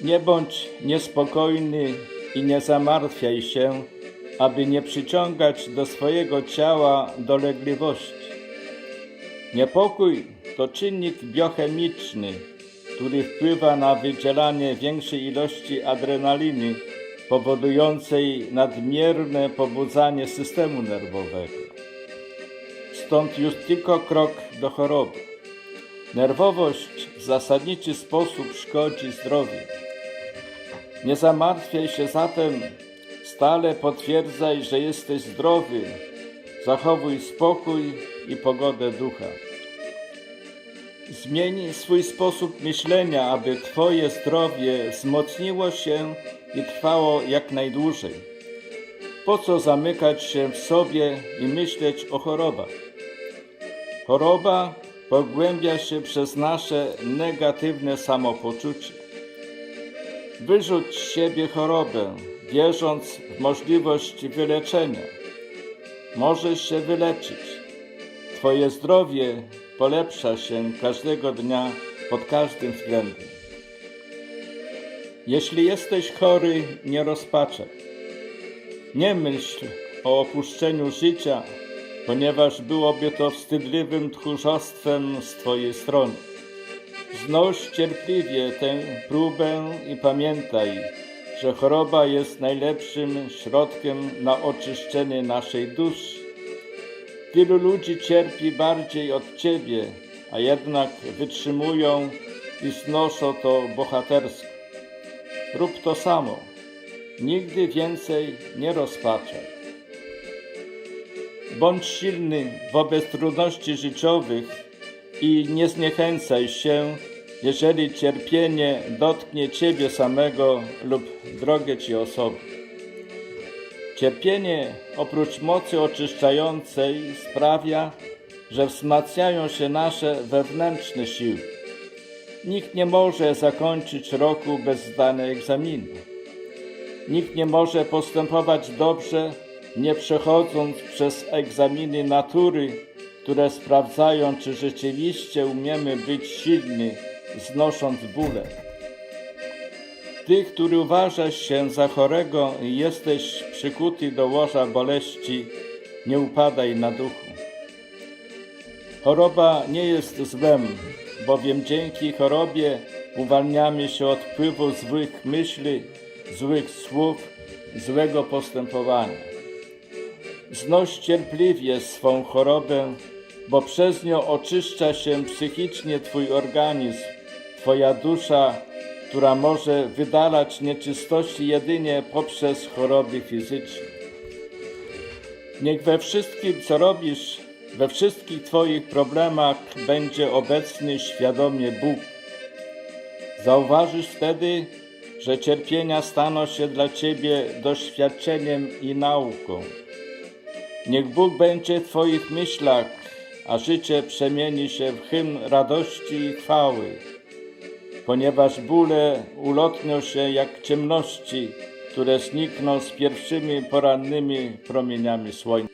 Nie bądź niespokojny i nie zamartwiaj się, aby nie przyciągać do swojego ciała dolegliwości. Niepokój to czynnik biochemiczny, który wpływa na wydzielanie większej ilości adrenaliny, powodującej nadmierne pobudzanie systemu nerwowego. Stąd już tylko krok do choroby. Nerwowość w zasadniczy sposób szkodzi zdrowiu. Nie zamartwiaj się zatem, stale potwierdzaj, że jesteś zdrowy. Zachowuj spokój i pogodę ducha. Zmień swój sposób myślenia, aby Twoje zdrowie wzmocniło się i trwało jak najdłużej. Po co zamykać się w sobie i myśleć o chorobach? Choroba pogłębia się przez nasze negatywne samopoczucie. Wyrzuć z siebie chorobę, wierząc w możliwość wyleczenia. Możesz się wyleczyć. Twoje zdrowie polepsza się każdego dnia pod każdym względem. Jeśli jesteś chory, nie rozpaczaj. Nie myśl o opuszczeniu życia, ponieważ byłoby to wstydliwym tchórzostwem z Twojej strony. Znoś cierpliwie tę próbę i pamiętaj, że choroba jest najlepszym środkiem na oczyszczenie naszej duszy. Wielu ludzi cierpi bardziej od Ciebie, a jednak wytrzymują i znoszą to bohatersko. Rób to samo. Nigdy więcej nie rozpaczaj. Bądź silny wobec trudności życiowych i nie zniechęcaj się, jeżeli cierpienie dotknie Ciebie samego lub drogie Ci osoby. Cierpienie oprócz mocy oczyszczającej sprawia, że wzmacniają się nasze wewnętrzne siły. Nikt nie może zakończyć roku bez zdania egzaminu. Nikt nie może postępować dobrze, nie przechodząc przez egzaminy natury, które sprawdzają, czy rzeczywiście umiemy być silni, znosząc bóle. Ty, który uważasz się za chorego i jesteś przykuty do łoża boleści, nie upadaj na duchu. Choroba nie jest złem, bowiem dzięki chorobie uwalniamy się od wpływu złych myśli, złych słów, złego postępowania. Znoś cierpliwie swą chorobę, bo przez nią oczyszcza się psychicznie Twój organizm, Twoja dusza, która może wydalać nieczystości jedynie poprzez choroby fizyczne. Niech we wszystkim, co robisz, we wszystkich Twoich problemach będzie obecny świadomie Bóg. Zauważysz wtedy, że cierpienia staną się dla Ciebie doświadczeniem i nauką. Niech Bóg będzie w Twoich myślach, a życie przemieni się w hymn radości i chwały, ponieważ bóle ulotnią się jak ciemności, które znikną z pierwszymi porannymi promieniami słońca.